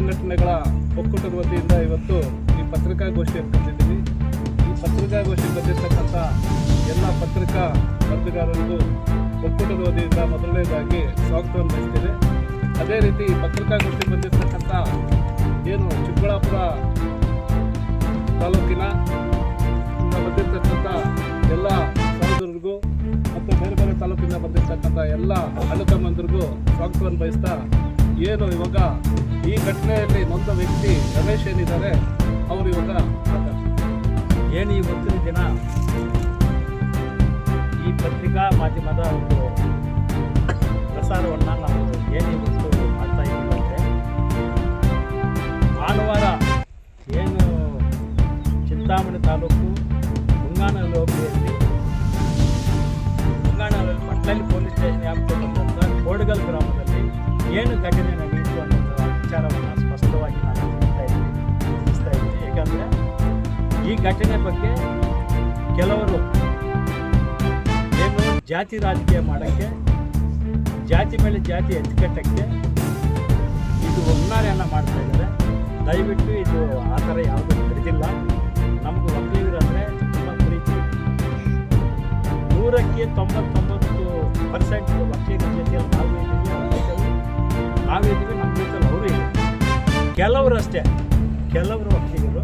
ಸಂಘಟನೆಗಳ ಒಕ್ಕೂಟದ ವತಿಯಿಂದ ಇವತ್ತು ಈ ಪತ್ರಿಕಾಗೋಷ್ಠಿಯನ್ನು ಕರೆದಿದ್ದೀವಿ ಈ ಪತ್ರಿಕಾಗೋಷ್ಠಿ ಬಂದಿರತಕ್ಕಂಥ ಎಲ್ಲ ಪತ್ರಿಕಾ ವರದಿಗಾರರಿಗೂ ಒಕ್ಕೂಟದ ವತಿಯಿಂದ ಮೊದಲನೇದಾಗಿ ಸ್ವಾಗತವನ್ನು ಬಯಸ್ತೇನೆ ಅದೇ ರೀತಿ ಈ ಪತ್ರಿಕಾಗೋಷ್ಠಿ ಬಂದಿರತಕ್ಕಂಥ ಏನು ಚಿಕ್ಕಬಳ್ಳಾಪುರ ತಾಲೂಕಿನ ಬಂದಿರತಕ್ಕಂಥ ಎಲ್ಲ ಸಹೋದರರಿಗೂ ಮತ್ತು ಬೇರೆ ಬೇರೆ ತಾಲೂಕಿಂದ ಬಂದಿರತಕ್ಕಂಥ ಎಲ್ಲ ಅಣ್ಣ ತಮ್ಮಂದಿರಿಗೂ ಸ್ವಾಗತವನ್ನು ಬಯಸ್ತಾ ಏನು ಇವಾಗ ಈ ಘಟನೆಯಲ್ಲಿ ನೊಂದ ವ್ಯಕ್ತಿ ರಮೇಶ್ ಏನಿದ್ದಾರೆ, ಅವರು ಇವಾಗ ಏನು ಈ ಇವತ್ತಿನ ದಿನ? ಈ ಪತ್ರಿಕಾ ಮಾಧ್ಯಮದ ಒಂದು ಪ್ರಸಾರವನ್ನು ನಾವು ಏನು ಇವತ್ತು ಮಾಡ್ತಾ ಇದ್ದೀವಿ ಭಾನುವಾರ ಏನು ಚಿಂತಾಮಣಿ ತಾಲೂಕು ಮುಂಗಾನಹಳ್ಳಿ ಹೋಬಳಿಯಲ್ಲಿ ಮುಂಗಾನಲ್ಲಿ ಮಟ್ಟಳ್ಳಿ ಪೊಲೀಸ್ ಸ್ಟೇಷನ್ ಬಂದಂಥ ಕೋಡಗಲ್ ಗ್ರಾಮದಲ್ಲಿ ಏನು ಘಟನೆ ನಡೆಯಿತು ಅನ್ನೋದು ವಿಚಾರವನ್ನು ಸ್ಪಷ್ಟವಾಗಿ ನಾನು ತಿಳಿಸ್ತಾ ಇದ್ದೀನಿ ತಿಳಿಸ್ತಾ ಇದ್ದೀನಿ ಏಕೆಂದರೆ ಈ ಘಟನೆ ಬಗ್ಗೆ ಕೆಲವರು ಏನು ಜಾತಿ ರಾಜಕೀಯ ಮಾಡೋಕ್ಕೆ, ಜಾತಿ ಮೇಲೆ ಜಾತಿ ಎಚ್ಚುಕಟ್ಟಕ್ಕೆ ಇದು ಒನ್ನಾರೆಯನ್ನು ಮಾಡ್ತಾ ಇದ್ದಾರೆ. ದಯವಿಟ್ಟು ಇದು ಆ ಥರ ಯಾವುದೂ ನಡೆದಿಲ್ಲ. ನಮ್ಗೆ ಒಕ್ಕಲಿಗರಂದರೆ ತುಂಬ ಪ್ರೀತಿ. ನೂರಕ್ಕೆ ತೊಂಬತ್ತೊಂಬತ್ತು ಪರ್ಸೆಂಟ್ ಒಕ್ಕಲಿಗರ ಜೊತೆಯಲ್ಲಿ ನಾವು ಕೆಲವರಷ್ಟೇ ಕೆಲವರು ವಕೀಲರು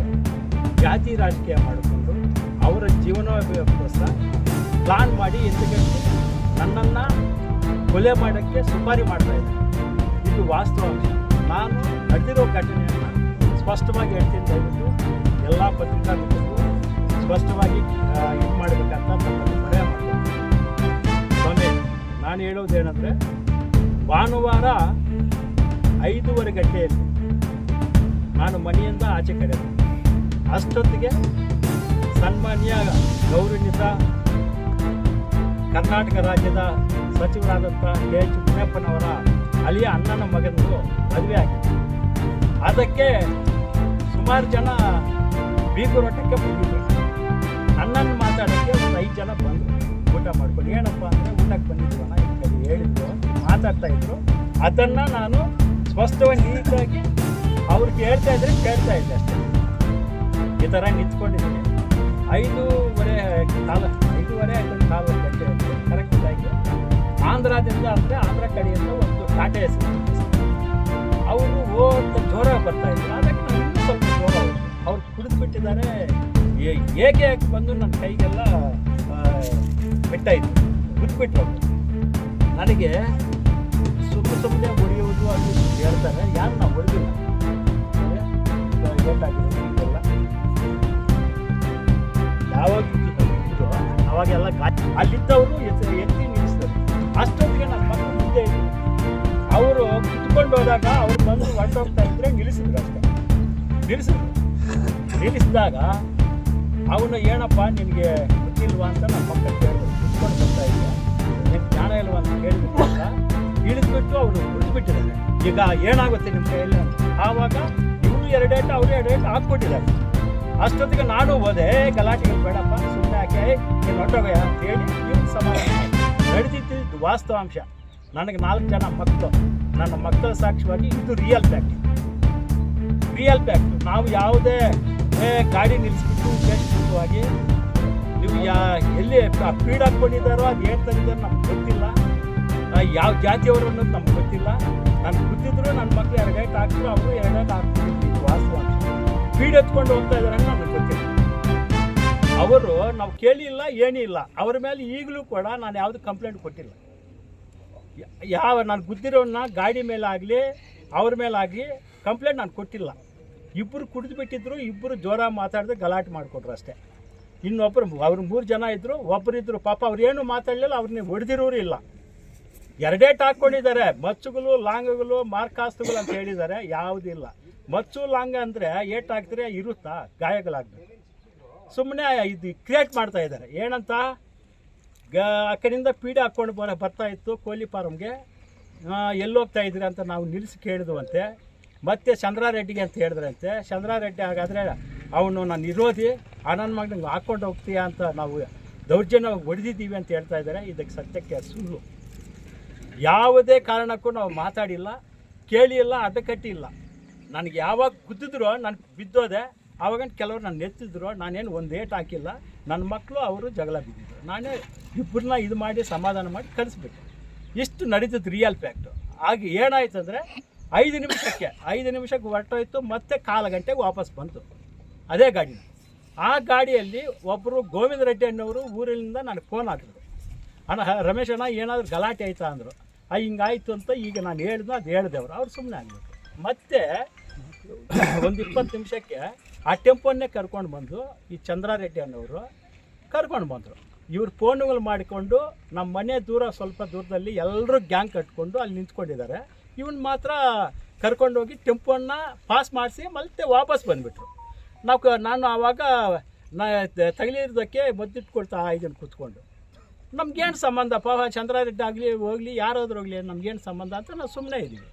ಜಾತಿ ರಾಜಕೀಯ ಮಾಡಿಕೊಂಡು ಅವರ ಜೀವನೋಪಯೋಗಕ್ಕೋಸ್ಕರ ಪ್ಲಾನ್ ಮಾಡಿ ಎತ್ತುಗಟ್ಟಿ ನನ್ನನ್ನು ಕೊಲೆ ಮಾಡೋಕ್ಕೆ ಸುಪಾರಿ ಮಾಡ್ತಾ ಇದ್ದಾರೆ. ಇದು ವಾಸ್ತವಾಂಶ ನಾನು ನಡೆದಿರೋ ಘಟನೆಯನ್ನು ಸ್ಪಷ್ಟವಾಗಿ ಹೇಳ್ತೀನಿ ದಯವಿಟ್ಟು ಎಲ್ಲ ಪತ್ರಿಕಾಗೋಷ್ಠಿಗೂ ಸ್ಪಷ್ಟವಾಗಿ ಇದು ಮಾಡಬೇಕಂತ ನಮ್ಮನ್ನು ಮಾಡ್ತೀನಿ. ಸ್ವಾಮಿ, ನಾನು ಹೇಳೋದೇನೆಂದರೆ, ಭಾನುವಾರ ಐದೂವರೆ ಗಂಟೆಯಲ್ಲಿ ನಾನು ಮನೆಯಿಂದ ಆಚೆ ಕಡೆ. ಅಷ್ಟೊತ್ತಿಗೆ ಸನ್ಮಾನ್ಯ ಗೌರವಿತ ಕರ್ನಾಟಕ ರಾಜ್ಯದ ಸಚಿವರಾದಂಥ ಕೆ ಎಚ್ ಮುನಿಯಪ್ಪನವರ ಅಲ್ಲಿಯ ಅಣ್ಣನ ಮಗನದು ಮದುವೆ ಆಗಿತ್ತು ಅದಕ್ಕೆ ಸುಮಾರು ಜನ ಬೀಗುರೋಟಕ್ಕೆ ಬಂದಿದ್ದರು ಅಣ್ಣನ ಮಾತಾಡೋಕ್ಕೆ ಒಂದು ಐದು ಜನ ಬಂದರು. ಊಟ ಮಾಡ್ಕೊಂಡು ಏನಪ್ಪ ಅಂದರೆ ಊಟಕ್ಕೆ ಬಂದಿದ್ವನ ಈ ಕಡೆ ಹೇಳಿದ್ರು, ಮಾತಾಡ್ತಾ ಇದ್ರು. ಅದನ್ನು ನಾನು ಸ್ಪಷ್ಟವಾಗಿ ನೀಟಾಗಿ ಅವ್ರಿಗೆ ಕೇಳ್ತಾ ಇದ್ರೆ ಕೇಳ್ತಾ ಇದ್ದೆ ಅಷ್ಟೇ. ಈ ಥರ ನಿಂತ್ಕೊಂಡಿದ್ದೀನಿ. ಐದೂವರೆ ಕಾಲ ಐದೂವರೆ ಐದೊಂದು ಕಾಲ ಗಂಟೆ ಕರೆಕ್ಟಾಗಿ ಆಂಧ್ರದಿಂದ ಅಂದರೆ ಆಂಧ್ರ ಕಡೆಯಿಂದ ಒಂದು ಟಾಟೆ ಅವರು ಅಂತ ಜ್ವರ ಬರ್ತಾ ಇದ್ರು. ಅದಕ್ಕೆ ನಾನು ಇನ್ನೂ ಸ್ವಲ್ಪ ಜೋರ ಅವ್ರು ಕುಡಿದು ಬಿಟ್ಟಿದ್ದಾರೆ ಏಕೆ ಬಂದು ನನ್ನ ಕೈಗೆಲ್ಲ ಬಿಟ್ಟಾಯಿತು ಬಿಟ್ಬಿಟ್ರು ಅವರು. ನನಗೆ ಸುಮ್ಮನೆ ಸುಮ್ಮನೆ ಹೊಡೆಯುವುದು ಅಂತ ಹೇಳ್ತಾರೆ. ಯಾರು ನಾವು ಹೊಡೆದಿಲ್ಲ. ಏಟಾಗಿರೋದು ಇದೆಲ್ಲ ಯಾವಾಗ ಬಿಟ್ಟಿದ್ರು ಅವಾಗೆಲ್ಲ ಅಲ್ಲಿದ್ದವರು ಎತ್ತಿ ನಿಲ್ಲಿಸಿದ್ರು ಅಷ್ಟೊತ್ತಿಗೆ ನನ್ನ ಮಕ್ಕಳು ಮುಂದೆ ಅವರು ಕುತ್ಕೊಂಡು ಹೋದಾಗ ಅವ್ರು ಬಂದು ಹೊರಟೋಗ್ತಾ ಇದ್ರೆ ನಿಲ್ಲಿಸಿದ್ರು ಅಷ್ಟೇ ನಿಲ್ಲಿಸಿದ್ರು ನಿಲ್ಲಿಸಿದಾಗ ಅವನು ಏನಪ್ಪ ನಿನಗೆ ಗೊತ್ತಿಲ್ವಾ ಅಂತ ನಮ್ಮ ಮಕ್ಕಳು ಕೇಳಿದ್ರು ಕುತ್ಕೊಂಡು ಬರ್ತಾ ಇದ್ದೆ ನಿಮ್ಗೆ ಜ್ಞಾನ ಇಲ್ವಾ ಅಂತ ಕೇಳಿಬಿಟ್ಟಾಗ ಇಳಿದ್ಬಿಟ್ಟು ಅವರು ಉಳಿದ್ಬಿಟ್ಟಿದ್ದಾರೆ ಈಗ ಏನಾಗುತ್ತೆ ನಿಮ್ಮ ಕೈಯಲ್ಲಿ ಅಂತ ಆವಾಗ ಎರಡು ಏಟು ಅವರು ಎರಡು ಏಟು ಹಾಕ್ಬಿಟ್ಟಿದ್ದಾರೆ. ಅಷ್ಟೊತ್ತಿಗೆ ನಾನು ಹೋದೆ "ಏ, ಗಲಾಟೆಗಳು ಬೇಡಪ್ಪ ಸುಮ್ಮನೆ ಹಾಕಿ ನೀನು ಹೊಟ್ಟೋಗಯ್ಯ ಅಂತ ಹೇಳಿ ಸಮಾಧಾನ ನಡೆದಿದ್ದು ವಾಸ್ತವಾಂಶ. ನನಗೆ ನಾಲ್ಕು ಜನ ಮಕ್ಕಳು. ನನ್ನ ಮಕ್ಕಳ ಸಾಕ್ಷಿವಾಗಿ ಇದು ರಿಯಲ್ ಫ್ಯಾಕ್ಟ್ ರಿಯಲ್ ಫ್ಯಾಕ್ಟ್ ನಾವು ಯಾವುದೇ ಗಾಡಿ ನಿಲ್ಲಿಸ್ಬಿಟ್ಟು ಆಗಿ ನೀವು ಯಾ ಎಲ್ಲಿ ಫೀಡ್ ಹಾಕ್ಕೊಂಡಿದ್ದಾರೋ ಅದು ಏನು ತಂದಿದ್ದಾರೋ ನಮ್ಗೆ ಗೊತ್ತಿಲ್ಲ. ಯಾವ ಜಾತಿಯವರು ಅನ್ನೋದು ನಮ್ಗೆ ಗೊತ್ತಿಲ್ಲ. ನಾನು ಗೊತ್ತಿದ್ರು ನನ್ನ ಮಕ್ಕಳು ಗಂಟೆ ಹಾಕಿದ್ರು ಅವರು ಎರಡೇಟ್ ಹಾಕ್ತಿದ್ರು ಇದು ವಾಸ್ತವಾಂಶ ಫೀಡ್ ಎತ್ಕೊಂಡು ಹೋಗ್ತಾ ಇದ್ದಾರೆ ಅಂತ ಗೊತ್ತಿಲ್ಲ ಅವರು ನಾವು ಕೇಳಿಲ್ಲ, ಏನಿಲ್ಲ. ಅವರ ಮೇಲೆ ಈಗಲೂ ಕೂಡ ನಾನು ಯಾವುದು ಕಂಪ್ಲೇಂಟ್ ಕೊಟ್ಟಿಲ್ಲ. ಯಾವ ನಾನು ಗುದ್ದಿರೋನ್ನ ಗಾಡಿ ಮೇಲೆ ಆಗಲಿ ಅವ್ರ ಮೇಲೆ ಆಗಲಿ ಕಂಪ್ಲೇಂಟ್ ನಾನು ಕೊಟ್ಟಿಲ್ಲ. ಇಬ್ಬರು ಕುಡಿದು ಬಿಟ್ಟಿದ್ರು ಇಬ್ಬರು ಜೋರಾಗಿ ಮಾತಾಡಿದ್ರೆ ಗಲಾಟೆ ಮಾಡಿಕೊಟ್ರು ಅಷ್ಟೇ. ಇನ್ನೊಬ್ಬರು ಅವ್ರು ಮೂರು ಜನ ಇದ್ದರು ಒಬ್ಬರು ಇದ್ದರು ಪಾಪ ಅವ್ರೇನು ಮಾತಾಡಲಿಲ್ಲ ಅವ್ರನ್ನ ಹೊಡೆದಿರೋರು ಇಲ್ಲ. ಎರಡೇಟ್ ಹಾಕ್ಕೊಂಡಿದ್ದಾರೆ ಮಚ್ಚುಗಳು, ಲಾಂಗ್ಗಳು, ಮಾರ್ಕಾಸ್ತುಗಳು ಅಂತ ಹೇಳಿದ್ದಾರೆ. ಯಾವುದಿಲ್ಲ ಮಚ್ಚು ಲಾಂಗ ಅಂದರೆ ಏಟ್ ಇರುತ್ತಾ? ಗಾಯಗಳಾಗ್ಬೇಕು ಸುಮ್ಮನೆ ಇದು ಕ್ರಿಯೇಟ್ ಮಾಡ್ತಾ ಇದ್ದಾರೆ. ಏನಂತ? ಗ ಆ ಕಡೆಯಿಂದ ಪೀಡೆ ಹಾಕ್ಕೊಂಡು ಬರ, ಬರ್ತಾ ಇತ್ತು ಕೋಳಿ ಫಾರಮ್ಗೆ ಎಲ್ಲೋಗ್ತಾ ಇದ್ದೀರಿ ಅಂತ ನಾವು ನಿಲ್ಲಿಸಿ ಕೇಳಿದ್ವಂತೆ. ಮತ್ತೆ ಚಂದ್ರಾರೆಡ್ಡಿಗೆ ಅಂತ ಹೇಳಿದ್ರಂತೆ. ಚಂದ್ರಾರೆಡ್ಡಿ ಹಾಗಾದರೆ ಅವನು ನಾನು ವಿರೋಧಿ. ಅನನ್ ಮಗನಿಗೆ ಹಾಕ್ಕೊಂಡು ಹೋಗ್ತೀಯಾ ಅಂತ ನಾವು ದೌರ್ಜನ್ಯ ಹೊಡೆದಿದ್ದೀವಿ ಅಂತ ಹೇಳ್ತಾ ಇದ್ದಾರೆ. ಇದಕ್ಕೆ ಸತ್ಯಕ್ಕೆ ಸುಳ್ಳು. ಯಾವುದೇ ಕಾರಣಕ್ಕೂ ನಾವು ಮಾತಾಡಿಲ್ಲ, ಕೇಳಿಲ್ಲ ಅಡ್ಡಕಟ್ಟಿಲ್ಲ ನನಗೆ ಯಾವಾಗ ಗುದ್ದಿದ್ರು, ನಾನು ಬಿದ್ದೋದೆ ಆವಾಗ ಕೆಲವರು ನಾನು ಎತ್ತಿದ್ರು ನಾನೇನು ಒಂದು ಏಟ್ ಹಾಕಿಲ್ಲ. ನನ್ನ ಮಕ್ಕಳು ಅವರು ಜಗಳ ಬಿದ್ದಿದ್ರು. ನಾನೇ ಇಬ್ಬರನ್ನ ಇದು ಮಾಡಿ, ಸಮಾಧಾನ ಮಾಡಿ ಕಳಿಸ್ಬಿಟ್ಟೆ. ಇಷ್ಟು ನಡೀತದೆ ರಿಯಲ್ ಫ್ಯಾಕ್ಟು ಆಗ ಏನಾಯ್ತು ಅಂದರೆ ಐದು ನಿಮಿಷಕ್ಕೆ ಐದು ನಿಮಿಷಕ್ಕೆ ಹೊರಟೋಯ್ತು, ಮತ್ತೆ ಕಾಲು ಗಂಟೆಗೆ ವಾಪಸ್ ಬಂತು. ಅದೇ ಗಾಡಿ ಆ ಗಾಡಿಯಲ್ಲಿ ಒಬ್ಬರು ಗೋವಿಂದ ರೆಡ್ಡಿ ಅಣ್ಣವರು ಊರಿನಿಂದ ನನಗೆ ಫೋನ್ ಹಾಕಿದ್ರು. ಅಣ್ಣ ರಮೇಶ್ ಅಣ್ಣ ಏನಾದರೂ ಗಲಾಟೆ ಆಯ್ತಾ ಅಂದರು. ಆ, ಹಿಂಗಾಯ್ತು ಅಂತ ಈಗ ನಾನು ಹೇಳಿದ್ನ ಅದು ಹೇಳ್ದೆ ಅವರು. ಅವ್ರು ಸುಮ್ಮನೆ ಆಗ್ಬೇಕು ಮತ್ತೆ ಒಂದು ಇಪ್ಪತ್ತು ನಿಮಿಷಕ್ಕೆ ಆ ಟೆಂಪೋನ್ನೇ ಕರ್ಕೊಂಡು ಬಂದು ಈ ಚಂದ್ರಾರೆಡ್ಡಿ ಅನ್ನೋರು ಕರ್ಕೊಂಡು ಬಂದರು. ಇವ್ರು ಫೋನುಗಳು ಮಾಡಿಕೊಂಡು ನಮ್ಮ ಮನೆ ದೂರ ಸ್ವಲ್ಪ ದೂರದಲ್ಲಿ ಎಲ್ಲರೂ ಗ್ಯಾಂಗ್ ಕಟ್ಕೊಂಡು ಅಲ್ಲಿ ನಿಂತ್ಕೊಂಡಿದ್ದಾರೆ. ಇವನ್ ಮಾತ್ರ ಕರ್ಕೊಂಡು ಹೋಗಿ ಟೆಂಪೋನ್ನ ಪಾಸ್ ಮಾಡಿಸಿ ಮತ್ತೆ ವಾಪಸ್ ಬಂದುಬಿಟ್ರು. ನಾವು ನಾನು ಆವಾಗ ನಾ ತಗಲಿರೋದಕ್ಕೆ ಮದ್ದಿಟ್ಕೊಳ್ತಾ ಇದನ್ನು ಕೂತ್ಕೊಂಡು. ನಮ್ಗೇನು ಸಂಬಂಧಪ್ಪ ಚಂದ್ರಾರೆಡ್ಡಿ ಆಗಲಿ, ಹೋಗಲಿ, ಯಾರಾದರೂ ಹೋಗಲಿ, ನಮ್ಗೇನು ಸಂಬಂಧ ಅಂತ ನಾವು ಸುಮ್ಮನೆ ಇದ್ದೀವಿ.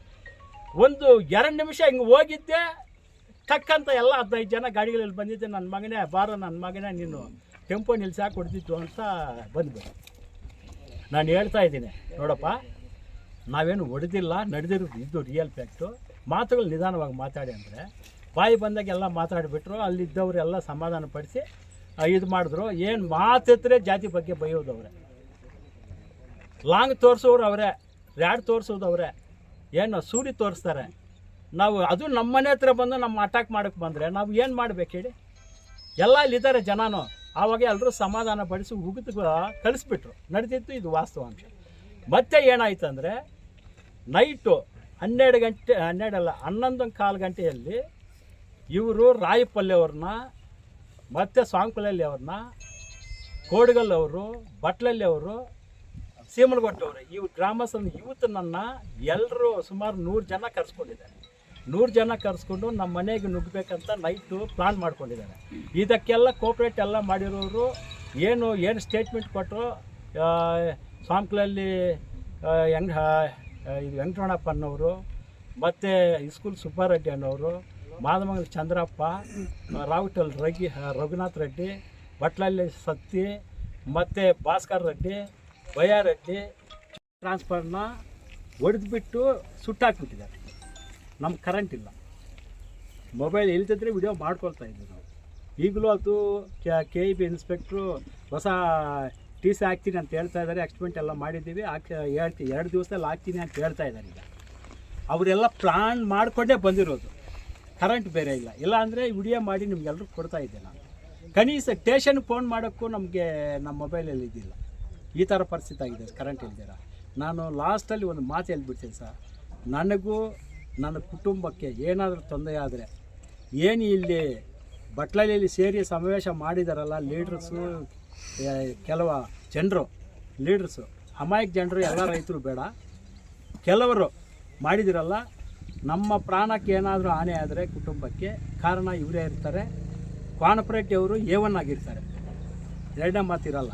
ಒಂದು ಎರಡು ನಿಮಿಷ ಹಿಂಗೆ ಹೋಗಿದ್ದೆ ಟಕ್ಕಂತ ಎಲ್ಲ ಹದಿನೈದು ಜನ ಗಾಡಿಗಳಲ್ಲಿ ಬಂದಿದ್ದೆ. ನನ್ನ ಮಗನೇ, ಬಾರ ನನ್ನ ಮಗನೇ, ನೀನು ಟೆಂಪೋ ನಿಲ್ಸಾಕೆ ಹೊಡೆದಿದ್ದು ಅಂತ ಬಂದ್ಬಿಟ್ಟು ನಾನು ಹೇಳ್ತಾ ಇದ್ದೀನಿ, ನೋಡಪ್ಪ, ನಾವೇನು ಹೊಡೆದಿಲ್ಲ, ನಡೆದಿರೋದು ಇದು ರಿಯಲ್ ಫ್ಯಾಕ್ಟು ಮಾತುಗಳು ನಿಧಾನವಾಗಿ ಮಾತಾಡಿ ಅಂದರೆ, ಬಾಯಿ ಬಂದಾಗ ಎಲ್ಲ ಮಾತಾಡಿಬಿಟ್ರು ಅಲ್ಲಿದ್ದವರೆಲ್ಲ ಸಮಾಧಾನ ಪಡಿಸಿ ಇದು ಮಾಡಿದ್ರು. ಏನು ಮಾತಿದ್ರೆ ಜಾತಿ ಬಗ್ಗೆ ಬೈಯೋದವ್ರೆ. ಲಾಂಗ್ ತೋರಿಸೋರು ಅವರೇ, ರ್ಯಾಡ್ ತೋರಿಸೋದವ್ರೆ. ಏನು ಸೂರಿ ತೋರಿಸ್ತಾರೆ? ನಾವು ಅದು ನಮ್ಮ ಮನೆ ಹತ್ರ ಬಂದು ನಮ್ಮ ಅಟ್ಯಾಕ್ ಮಾಡೋಕ್ಕೆ ಬಂದರೆ ನಾವು ಏನು ಮಾಡ್ಬೇಕು ಹೇಳಿ? ಎಲ್ಲ ಇಲ್ಲಿದ್ದಾರೆ ಜನನು. ಆವಾಗ ಎಲ್ಲರೂ ಸಮಾಧಾನ ಪಡಿಸಿ ಉಗಿದು ಕಳಿಸ್ಬಿಟ್ರು. ನಡೆದಿತ್ತು ಇದು ವಾಸ್ತವಾಂಶ. ಮತ್ತೆ ಏನಾಯ್ತು ಅಂದರೆ ನೈಟು ಹನ್ನೆರಡು ಗಂಟೆ ಹನ್ನೆರಡಲ್ಲ ಹನ್ನೊಂದು ಕಾಲು ಗಂಟೆಯಲ್ಲಿ ಇವರು ರಾಯಪಲ್ಲೆ ಅವ್ರನ್ನ, ಮತ್ತು ಸ್ವಾಂಕುಲಲ್ಲಿ ಅವ್ರನ್ನ, ಕೋಡ್ಗಲ್ ಅವರು, ಬಟ್ಲಲ್ಲಿ ಅವರು ಸೀಮಲಗೊಟ್ಟವ್ರೆ ಇವು ಗ್ರಾಮಸ್ಥನ ಯೂತ್ನನ್ನು ಎಲ್ಲರೂ ಸುಮಾರು ನೂರು ಜನ ಕರೆಸ್ಕೊಂಡಿದ್ದಾರೆ. ನೂರು ಜನ ಕರೆಸ್ಕೊಂಡು ನಮ್ಮ ಮನೆಗೆ ನುಗ್ಗಬೇಕಂತ ನೈಟು ಪ್ಲಾನ್ ಮಾಡ್ಕೊಂಡಿದ್ದಾರೆ. ಇದಕ್ಕೆಲ್ಲ ಕೋಪ್ರೇಟ್ ಎಲ್ಲ ಮಾಡಿರೋರು ಏನು ಏನು ಸ್ಟೇಟ್ಮೆಂಟ್ ಕೊಟ್ಟರು ಸಾಂಕ್ಲಲ್ಲಿ ಹೆಂಗ್ ಇದು ವೆಂಕಟರಣಪ್ಪ ಅನ್ನೋರು, ಮತ್ತು ಇಸ್ಕೂಲ್ ಸುಬ್ಬಾರೆಡ್ಡಿ ಅನ್ನೋರು, ಮಾದಮಂಗಲ ಚಂದ್ರಪ್ಪ, ರಾವುಟಲ್ ರಗಿ ರಘುನಾಥ್ ರೆಡ್ಡಿ ಬಟ್ಲಲ್ಲಿ ಸತ್ತಿ, ಮತ್ತು ಭಾಸ್ಕರ್ ರೆಡ್ಡಿ ಬಯ್ಯಾರೆಡ್ಡಿ ಟ್ರಾನ್ಸ್ಫರ್ನ ಹೊಡೆದ್ಬಿಟ್ಟು ಸುಟ್ಟಾಕ್ಬಿಟ್ಟಿದ್ದಾರೆ. ನಮ್ಮ ಕರೆಂಟ್ ಇಲ್ಲ. ಮೊಬೈಲ್ ಇಲ್ದಿದ್ರೆ ವಿಡಿಯೋ ಮಾಡ್ಕೊಳ್ತಾ ಇದ್ವಿ ನಾವು. ಈಗಲೂ ಅದು ಕೆ ಇ ಬಿ ಇನ್ಸ್ಪೆಕ್ಟ್ರು ಹೊಸ ಟಿ ಸಿ ಹಾಕ್ತೀನಿ ಅಂತ ಹೇಳ್ತಾ ಇದ್ದಾರೆ. ಎಕ್ಸ್ಪೆಂಟ್ ಎಲ್ಲ ಮಾಡಿದ್ದೀವಿ. ಹಾಕಿ ಹೇಳ್ತೀನಿ ಎರಡು ದಿವಸದಲ್ಲಿ ಹಾಕ್ತೀನಿ ಅಂತ ಹೇಳ್ತಾ ಇದ್ದಾರೆ ಈಗ. ಅವರೆಲ್ಲ ಪ್ಲಾನ್ ಮಾಡಿಕೊಂಡೇ ಬಂದಿರೋದು. ಕರೆಂಟ್ ಬೇರೆ ಇಲ್ಲ. ಇಲ್ಲ ಅಂದರೆ ವಿಡಿಯೋ ಮಾಡಿ ನಿಮ್ಗೆಲ್ರಿಗೂ ಕೊಡ್ತಾ ಇದ್ದೆ ನಾನು. ಕನೀಸ ಸ್ಟೇಷನ್ ಫೋನ್ ಮಾಡೋಕ್ಕೂ ನಮಗೆ ನಮ್ಮ ಮೊಬೈಲಲ್ಲಿ ಇದ್ದಿಲ್ಲ ಈ ಥರ ಪರಿಸ್ಥಿತಿ ಆಗಿದೆ ಕರೆಂಟ್ ಇಲ್ದಿರ? ನಾನು ಲಾಸ್ಟಲ್ಲಿ ಒಂದು ಮಾತು ಹೇಳ್ಬಿಡ್ತೀನಿ ಸರ್. ನನಗೂ ನನ್ನ ಕುಟುಂಬಕ್ಕೆ ಏನಾದರೂ ತೊಂದರೆ ಆದರೆ, ಏನು ಇಲ್ಲಿ ಬಟ್ಲಲ್ಲಿ ಸೇರಿ ಸಮಾವೇಶ ಮಾಡಿದಾರಲ್ಲ ಲೀಡ್ರಸ್ಸು ಕೆಲವ ಜನರು ಲೀಡ್ರಸ್ಸು ಅಮಾಯಕ ಜನರು, ಎಲ್ಲ ರೈತರು ಬೇಡ. ಕೆಲವರು ಮಾಡಿದಿರಲ್ಲ, ನಮ್ಮ ಪ್ರಾಣಕ್ಕೆ ಏನಾದರೂ ಹಾನಿ ಆದರೆ ಕುಟುಂಬಕ್ಕೆ ಕಾರಣ ಇವರೇ ಇರ್ತಾರೆ. ಎ ಒನ್ ಆಗಿರ್ತಾರೆ. ಎರಡನೇ ಮಾತಿರಲ್ಲ.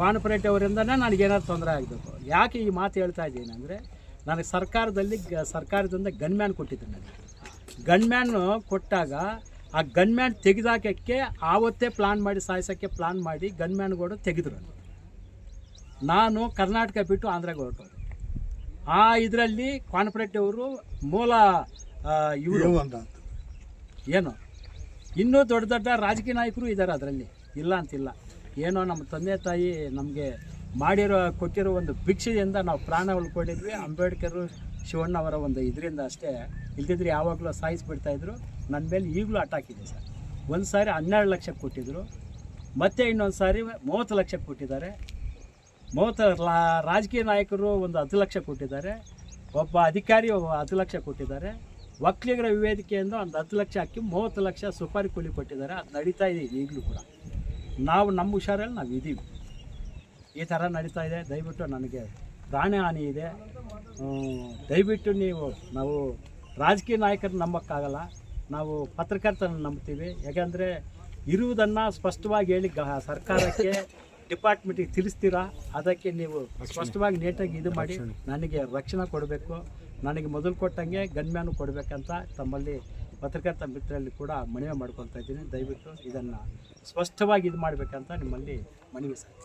ಕ್ವಾನಪರೇಟಿ ಅವರಿಂದನೇ ನನಗೇನಾದ್ರು ತೊಂದರೆ ಆಗಬೇಕು. ಯಾಕೆ ಈ ಮಾತು ಹೇಳ್ತಾ ಇದ್ದೀನಿ ಅಂದರೆ ನನಗೆ ಸರ್ಕಾರದಲ್ಲಿ ಗ ಸರ್ಕಾರದಿಂದ ಗನ್ಮ್ಯಾನ್ ಕೊಟ್ಟಿದ್ದೆ ನನಗೆ. ಗನ್ಮ್ಯಾನು ಕೊಟ್ಟಾಗ ಆ ಗನ್ಮ್ಯಾನ್ ತೆಗೆದಾಕಕ್ಕೆ ಆವತ್ತೇ ಪ್ಲಾನ್ ಮಾಡಿ ಸಾಯಿಸೋಕ್ಕೆ ಪ್ಲಾನ್ ಮಾಡಿ ಗನ್ಮ್ಯಾನ್ಗಳು ತೆಗೆದ್ರು ನಾನು ಕರ್ನಾಟಕ ಬಿಟ್ಟು ಆಂಧ್ರಗೆ ಹೊರಟೋದು. ಆ ಇದರಲ್ಲಿ ಅವರು ಮೂಲ ಇವರು. ಏನು? ಇನ್ನೂ ದೊಡ್ಡ ದೊಡ್ಡ ರಾಜಕೀಯ ನಾಯಕರು ಇದ್ದಾರೆ ಅದರಲ್ಲಿ. ಇಲ್ಲ ಅಂತಿಲ್ಲ. ಏನೋ ನಮ್ಮ ತಂದೆ ತಾಯಿ ನಮಗೆ ಮಾಡಿರೋ, ಕೊಟ್ಟಿರೋ ಒಂದು ಭಿಕ್ಷೆಯಿಂದ ನಾವು ಪ್ರಾಣ ಉಳ್ಕೊಂಡಿದ್ವಿ. ಅಂಬೇಡ್ಕರ್ ಶಿವಣ್ಣ ಅವರ ಒಂದು ಇದರಿಂದ ಅಷ್ಟೇ. ಇಲ್ದಿದ್ರೆ ಯಾವಾಗಲೂ ಸಾಯಿಸ್ಬಿಡ್ತಾಯಿದ್ರು ನನ್ನ ಮೇಲೆ ಈಗಲೂ ಅಟ್ಯಾಕ್ ಇದೆ ಸರ್. ಒಂದು ಸಾರಿ ಹನ್ನೆರಡು ಲಕ್ಷ ಕೊಟ್ಟಿದ್ದರು ಮತ್ತೆ ಇನ್ನೊಂದು ಸಾರಿ ಮೂವತ್ತು ಲಕ್ಷ ಕೊಟ್ಟಿದ್ದಾರೆ. ಮೂವತ್ತು ರಾಜಕೀಯ ನಾಯಕರು ಒಂದು ಹತ್ತು ಲಕ್ಷ ಕೊಟ್ಟಿದ್ದಾರೆ. ಒಬ್ಬ ಅಧಿಕಾರಿ ಹತ್ತು ಲಕ್ಷ ಕೊಟ್ಟಿದ್ದಾರೆ. ಒಕ್ಕಲಿಗರ ವಿವೇದಿಕೆಯಿಂದ ಒಂದು ಹತ್ತು ಲಕ್ಷ ಹಾಕಿ ಮೂವತ್ತು ಲಕ್ಷ ಸುಪಾರಿ ಕೂಲಿ ಕೊಟ್ಟಿದ್ದಾರೆ. ಅದು ನಡೀತಾ ಇದೆ ಈಗಲೂ ಕೂಡ. ನಾವು ನಮ್ಮ ಹುಷಾರಲ್ಲಿ ನಾವು ಇದ್ದೀವಿ ಈ ಥರ ನಡೀತಾ ಇದೆ. ದಯವಿಟ್ಟು ನನಗೆ ಪ್ರಾಣ ಹಾನಿ ಇದೆ. ದಯವಿಟ್ಟು ನೀವು, ನಾವು ರಾಜಕೀಯ ನಾಯಕರನ್ನ ನಂಬೋಕ್ಕಾಗಲ್ಲ. ನಾವು ಪತ್ರಕರ್ತರನ್ನ ನಂಬ್ತೀವಿ. ಯಾಕೆಂದರೆ ಇರುವುದನ್ನು ಸ್ಪಷ್ಟವಾಗಿ ಹೇಳಿ ಗ, ಸರ್ಕಾರಕ್ಕೆ, ಡಿಪಾರ್ಟ್ಮೆಂಟಿಗೆ ತಿಳಿಸ್ತೀರಾ? ಅದಕ್ಕೆ ನೀವು ಸ್ಪಷ್ಟವಾಗಿ ನೀಟಾಗಿ ಇದು ಮಾಡಿ ನನಗೆ ರಕ್ಷಣೆ ಕೊಡಬೇಕು. ನನಗೆ ಮೊದಲು ಕೊಟ್ಟಂಗೆ ಗನ್ಮ್ಯಾನು ಕೊಡಬೇಕಂತ ತಮ್ಮಲ್ಲಿ ಪತ್ರಕರ್ತ ಮಿತ್ರರಲ್ಲಿ ಕೂಡ ಮನವಿ ಮಾಡ್ಕೊಳ್ತಾ ಇದ್ದೀನಿ. ದಯವಿಟ್ಟು ಇದನ್ನು ಸ್ಪಷ್ಟವಾಗಿ ಇದು ಮಾಡಬೇಕಂತ ನಿಮ್ಮಲ್ಲಿ ಮನವಿ ಸರ್